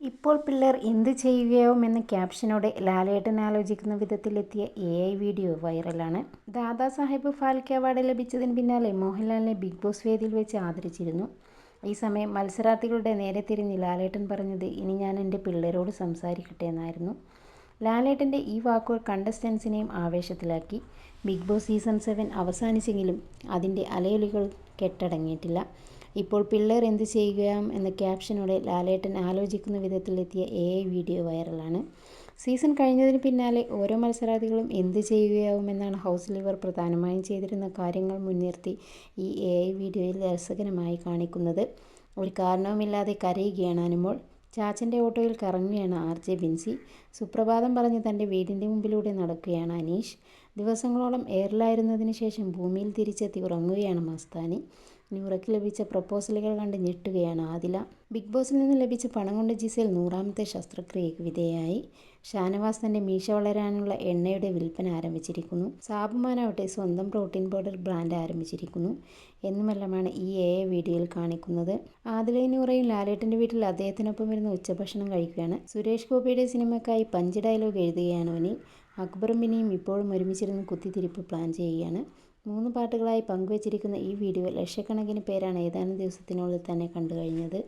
ഇപ്പോൾ പിള്ളേർ എന്ത് ചെയ്യുകയാവും എന്ന ക്യാപ്ഷനോടെ ലാലേട്ടൻ ആലോചിക്കുന്ന വിധത്തിലെത്തിയ എ ഐ വീഡിയോ വൈറലാണ്. ദാദാ സാഹിബ് ഫാൽക്കെ അവാർഡ് ലഭിച്ചതിന് പിന്നാലെ മോഹൻലാലിനെ ബിഗ് ബോസ് വേദിയിൽ വെച്ച് ആദരിച്ചിരുന്നു. ഈ സമയം മത്സരാർത്ഥികളുടെ നേരെ തിരിഞ്ഞ് ലാലേട്ടൻ പറഞ്ഞത് ഇനി ഞാൻ എന്റെ പിള്ളേരോട് സംസാരിക്കട്ടെ എന്നായിരുന്നു. ലാലേട്ടന്റെ ഈ വാക്കുകൾ കണ്ടസ്റ്റൻസിനെയും ആവേശത്തിലാക്കി. ബിഗ് ബോസ് സീസൺ സെവൻ അവസാനിച്ചെങ്കിലും അതിന്റെ അലയൊലികൾ കെട്ടടങ്ങിയിട്ടില്ല. ഇപ്പോൾ പിള്ളേർ എന്ത് ചെയ്യുകയാം എന്ന ക്യാപ്ഷനോടെ ലാലേട്ടൻ ആലോചിക്കുന്ന വിധത്തിലെത്തിയ എ വീഡിയോ വൈറലാണ്. സീസൺ കഴിഞ്ഞതിന് പിന്നാലെ ഓരോ മത്സരാർത്ഥികളും എന്ത് ചെയ്യുകയാവുമെന്നാണ് ഹൗസ് ലിവർ പ്രധാനമായും ചെയ്തിരുന്ന കാര്യങ്ങൾ മുൻനിർത്തി ഈ എ ഐ വീഡിയോയിൽ രസകരമായി കാണിക്കുന്നത്. ഒരു കാരണവുമില്ലാതെ കരയുകയാണ് അനുമോൾ. ചാച്ചന്റെ ഓട്ടോയിൽ കറങ്ങുകയാണ് ആർ ജെ ബിൻസി. സുപ്രഭാതം പറഞ്ഞ് തന്റെ വീടിന്റെ മുമ്പിലൂടെ നടക്കുകയാണ് അനീഷ്. ദിവസങ്ങളോളം എയറിലായിരുന്നതിന് ശേഷം ഭൂമിയിൽ തിരിച്ചെത്തി ഉറങ്ങുകയാണ് മസ്താനി. ന്യൂറയ്ക്ക് ലഭിച്ച പ്രപ്പോസലുകൾ കണ്ട് ഞെട്ടുകയാണ് ആദില. ബിഗ് ബോസിൽ നിന്ന് ലഭിച്ച പണം കൊണ്ട് ജിസേൽ നൂറാമത്തെ ശസ്ത്രക്രിയയ്ക്ക് വിധേയായി. ഷാനവാസ് തന്റെ മീശ വളരാനുള്ള എണ്ണയുടെ വിൽപ്പന ആരംഭിച്ചിരിക്കുന്നു. സാബുമാനാവട്ടെ സ്വന്തം പ്രോട്ടീൻ പൗഡർ ബ്രാൻഡ് ആരംഭിച്ചിരിക്കുന്നു എന്നുമെല്ലാമാണ് ഈ എ വീഡിയോയിൽ കാണിക്കുന്നത്. ആദിലയും നൂറയും ലാലേട്ടന്റെ വീട്ടിൽ അദ്ദേഹത്തിനൊപ്പം ഇരുന്ന് ഉച്ചഭക്ഷണം കഴിക്കുകയാണ്. സുരേഷ് ഗോപിയുടെ സിനിമയ്ക്കായി പഞ്ച് ഡയലോഗ് എഴുതുകയാണ് അനിൽ അക്ബറും ബിനിയും ഇപ്പോഴും ഒരുമിച്ചിരുന്ന് കുത്തിത്തിരിപ്പ് പ്ലാൻ ചെയ്യുകയാണ്. മൂന്ന് പാട്ടുകളായി പങ്കുവച്ചിരിക്കുന്ന ഈ വീഡിയോ ലക്ഷക്കണക്കിന് പേരാണ് ഏതാനും ദിവസത്തിനുള്ളിൽ തന്നെ കണ്ടു കഴിഞ്ഞത്